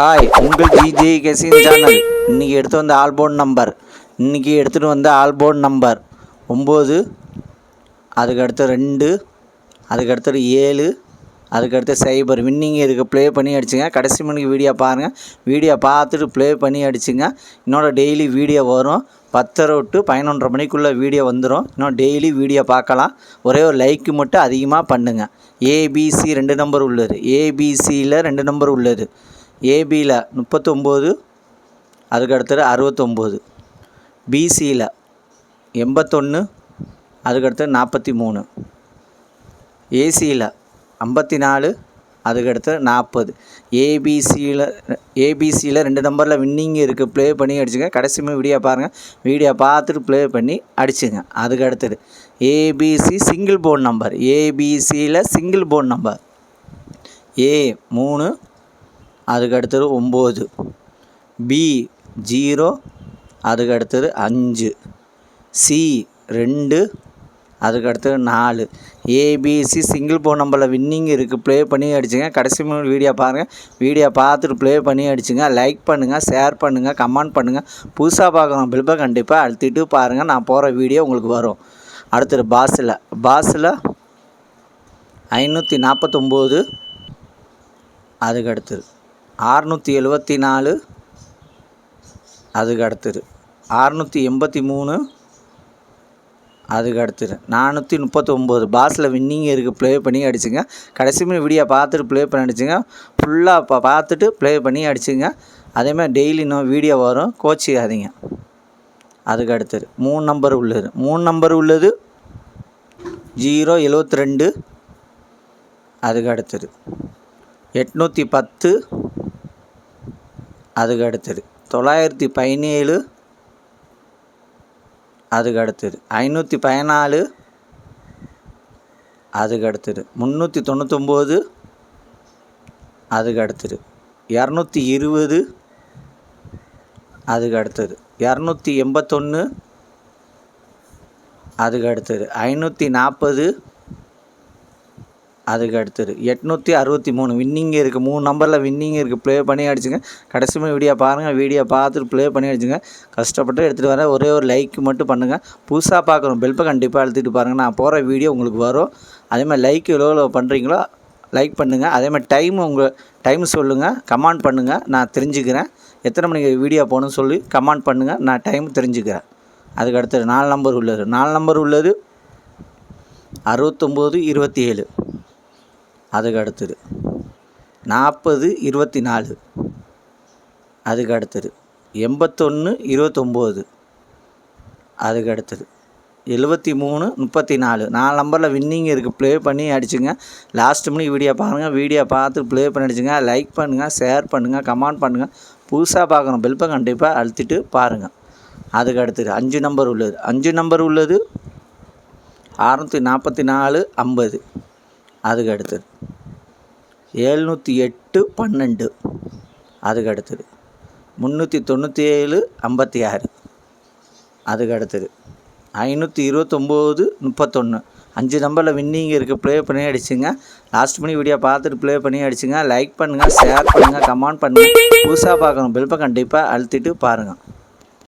Hi உங்கள் GJ கெசின் channel இன்றைக்கி எடுத்து வந்த ஆல்போர்ட் நம்பர் இன்றைக்கி எடுத்துகிட்டு வந்த ஆல்போர்ட் நம்பர் ஒம்பது அதுக்கடுத்து ரெண்டு அதுக்கடுத்தது ஏழு அதுக்கடுத்து சைபர் வின்னிங் இதுக்கு ப்ளே பண்ணி அடிச்சுங்க. கடைசி மணிக்கு வீடியோ பாருங்கள் வீடியோ பார்த்துட்டு ப்ளே பண்ணி அடிச்சுங்க. இன்னொரு டெய்லி வீடியோ வரும். பத்தரை டு பதினொன்றரை மணிக்குள்ளே வீடியோ வந்துடும் இன்னும் டெய்லி வீடியோ பார்க்கலாம். ஒரே ஒரு லைக்கு மட்டும் அதிகமாக பண்ணுங்கள் ஏபிசி ரெண்டு நம்பர் உள்ளது. ஏபிசியில் ரெண்டு நம்பர் உள்ளது. ஏபியில் முப்பத்தொம்போது அதுக்கு அடுத்தது அறுபத்தொம்போது பிசியில் எண்பத்தொன்று அதுக்கடுத்தது நாற்பத்தி மூணு ஏசியில் ஐம்பத்தி நாலு அதுக்கடுத்து நாற்பது. ஏபிசியில் ஏபிசியில் ரெண்டு நம்பரில் வின்னிங் இருக்குது ப்ளே பண்ணி அடிச்சுங்க. கடைசியுமே வீடியோ பாருங்கள் வீடியோ பார்த்துட்டு ப்ளே பண்ணி அடிச்சுங்க. அதுக்கு அடுத்தது ஏபிசி சிங்கிள் போன் நம்பர் ஏபிசியில் சிங்கிள் போன் நம்பர் ஏ மூணு அதுக்கு அடுத்தது ஒம்பது. பி ஜீரோ அதுக்கு அடுத்தது அஞ்சு. சி ரெண்டு அதுக்கு அடுத்தது நாலு ஏபிசி சிங்கிள் போன் நம்பரில் வின்னிங் இருக்குது ப்ளே பண்ணி அடிச்சுங்க. கடைசி மூணு வீடியோ பாருங்கள் வீடியோ பார்த்துட்டு ப்ளே பண்ணி அடிச்சுங்க. லைக் பண்ணுங்கள் ஷேர் பண்ணுங்கள் கமெண்ட் பண்ணுங்கள் புதுசாக பார்க்குறோம் பில்பை கண்டிப்பாக அழுத்திட்டு பாருங்கள் நான் போகிற வீடியோ உங்களுக்கு வரும். அடுத்தது பாஸில். பாஸில் ஐநூற்றி நாற்பத்தொம்போது அதுக்கு அடுத்தது ஆறுநூற்றி எழுபத்தி நாலு. அதுக்கு அடுத்தது. அறுநூற்றி எண்பத்தி மூணு. அதுக்கு அடுத்தது. நானூற்றி முப்பத்தொம்போது. பாஸில் வின்னிங் இருக்குது ப்ளே பண்ணி அடிச்சுங்க. கடைசி மீன் வீடியோ பார்த்துட்டு ப்ளே பண்ணி அடிச்சுங்க. ஃபுல்லாக இப்போ பார்த்துட்டு ப்ளே பண்ணி அடிச்சுங்க. அதேமாதிரி டெய்லி இன்னும் வீடியோ வரும். கோச்சிக்காதீங்க. அதுக்கு அடுத்தது. மூணு நம்பர் உள்ளது. மூணு நம்பர் உள்ளது. ஜீரோ எழுபத்தி ரெண்டு. அதுக்கு அடுத்தது. எட்நூற்றி பத்து. அதுக்கு அடுத்தது தொள்ளாயிரத்தி பதினேழு அதுக்கு அடுத்தது ஐநூற்றி பதினாலு அதுக்கு அடுத்தது முந்நூற்றி தொண்ணூத்தொம்பது அதுக்கு அடுத்தது இரநூத்தி இருபது அதுக்கு அடுத்தது இரநூத்தி எண்பத்தொன்று அதுக்கு அடுத்தது ஐநூற்றி நாற்பது அதுக்கு அடுத்தது. எட்நூற்றி அறுபத்தி மூணு. வின்னிங் இருக்குது மூணு நம்பரில் வின்னிங் இருக்குது ப்ளே பண்ணி அடிச்சுங்க. கடைசி வீடியோ பாருங்கள் வீடியோ பார்த்துட்டு ப்ளே பண்ணி அடிச்சுங்க. கஷ்டப்பட்டு எடுத்துகிட்டு வரேன் ஒரே ஒரு லைக் மட்டும் பண்ணுங்கள் புதுசாக பார்க்குறோம் பெல்ப்பை கண்டிப்பாக அழுத்திட்டு பாருங்கள் நான் போகிற வீடியோ உங்களுக்கு வரும். அதேமாதிரி லைக் எவ்வளோ எவ்வளோ பண்ணுறீங்களோ லைக் பண்ணுங்கள் அதேமாதிரி டைம் உங்கள் டைம் சொல்லுங்கள் கமெண்ட் பண்ணுங்கள் நான் தெரிஞ்சுக்கிறேன். எத்தனை மணிக்கு வீடியோ போகணும்னு சொல்லி கமெண்ட் பண்ணுங்கள் நான் டைம் தெரிஞ்சுக்கிறேன். அதுக்கு அடுத்தது நாலு நம்பர் உள்ளது. நாலு நம்பர் உள்ளது அறுபத்தொம்போது இருபத்தி ஏழு அதுக்கு அடுத்தது நாற்பது இருபத்தி நாலு அதுக்கு அடுத்தது எண்பத்தொன்று இருபத்தொம்போது. அதுக்கு அடுத்தது எழுபத்தி மூணு முப்பத்தி நாலு நாலு நம்பரில் வின்னிங் இருக்குது ப்ளே பண்ணி அடிச்சுங்க. லாஸ்ட் மணிக்கு வீடியோ பாருங்கள் வீடியோ பார்த்து ப்ளே பண்ணி அடிச்சுங்க. லைக் பண்ணுங்கள் ஷேர் பண்ணுங்கள் கமெண்ட் பண்ணுங்கள் புதுசாக பார்க்கணும். பெல்ப்பை கண்டிப்பாக அழுத்திட்டு பாருங்கள் அதுக்கு அடுத்தது அஞ்சு நம்பர் உள்ளது. அஞ்சு நம்பர் உள்ளது. அறநூற்றி நாற்பத்தி நாலு ஐம்பது. அதுக்கு அடுத்தது எழுநூற்றி எட்டு பன்னெண்டு. அதுக்கு அடுத்தது முந்நூற்றி தொண்ணூற்றி ஏழு ஐம்பத்தி ஆறு அதுக்கு அடுத்தது ஐநூற்றி இருபத்தொம்போது முப்பத்தொன்று அஞ்சு நம்பரில் வின்னிங் இருக்குது ப்ளே பண்ணி அடிச்சுங்க. லாஸ்ட் மணி வீடியோ பார்த்துட்டு ப்ளே பண்ணி அடிச்சுங்க. லைக் பண்ணுங்கள் ஷேர் பண்ணுங்கள் கமெண்ட் பண்ணுங்கள் புதுசாக பார்க்கணும் பெல்பை கண்டிப்பாக அழுத்திட்டு பாருங்கள்